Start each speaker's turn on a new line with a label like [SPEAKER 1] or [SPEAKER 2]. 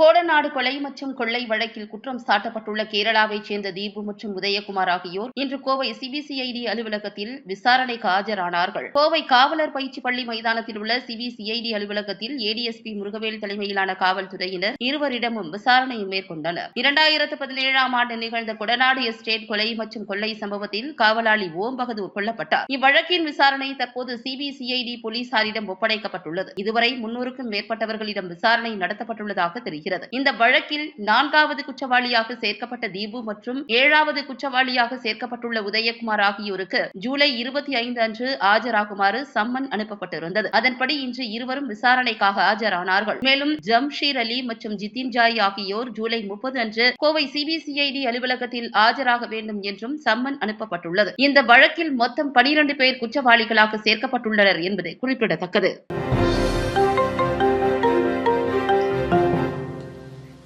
[SPEAKER 1] கோடநாடு கொலை மற்றும் கொள்ளை வழக்கில் குற்றம் சாட்டப்பட்டுள்ள கேரளாவைச் சேர்ந்த தீபு மற்றும் உதயகுமார் ஆகியோர் இன்று கோவை சிபிசிஐடி அலுவலகத்தில் விசாரணைக்கு ஆஜரானார்கள். கோவை காவலர் பயிற்சி பள்ளி மைதானத்தில் உள்ள சிபிசிஐடி அலுவலகத்தில் ஏடிஎஸ்பி முருகவேல் தலைமையிலான காவல்துறையினர் இருவரிடமும் விசாரணையை மேற்கொண்டனர். இரண்டாயிரத்து பதினேழாம் ஆண்டு நிகழ்ந்த கொடநாடு எஸ்டேட் கொலை மற்றும் கொள்ளை சம்பவத்தில் காவலாளி ஓம் பகதூர் கொல்லப்பட்டார். இவ்வழக்கின் விசாரணை தற்போது சிபிசிஐடி போலீசாரிடம் ஒப்படைக்கப்பட்டுள்ளது. இதுவரை முன்னூறுக்கும் மேற்பட்டவர்களிடம் விசாரணை நடத்தப்பட்டுள்ளதாக தெரிகிறது. இருக்கிறது இந்த வழக்கில் நான்காவது குற்றவாளியாக சேர்க்கப்பட்ட தீபு மற்றும் ஏழாவது குற்றவாளியாக சேர்க்கப்பட்டுள்ள உதயகுமார் ஆகியோருக்கு ஜூலை இருபத்தி ஐந்து அன்று ஆஜராகுமாறு சம்மன் அனுப்பப்பட்டிருந்தது. அதன்படி இன்று இருவரும் விசாரணைக்காக ஆஜரானார்கள். மேலும் ஜம்ஷீர் அலி மற்றும் ஜிதின் ஜாய் ஆகியோர் ஜூலை முப்பது அன்று கோவை சிபிசிஐடி அலுவலகத்தில் ஆஜராக வேண்டும் என்றும் சம்மன் அனுப்பப்பட்டுள்ளது. இந்த வழக்கில் மொத்தம் பனிரண்டு பேர் குற்றவாளிகளாக சேர்க்கப்பட்டுள்ளனர் என்பது குறிப்பிடத்தக்கது.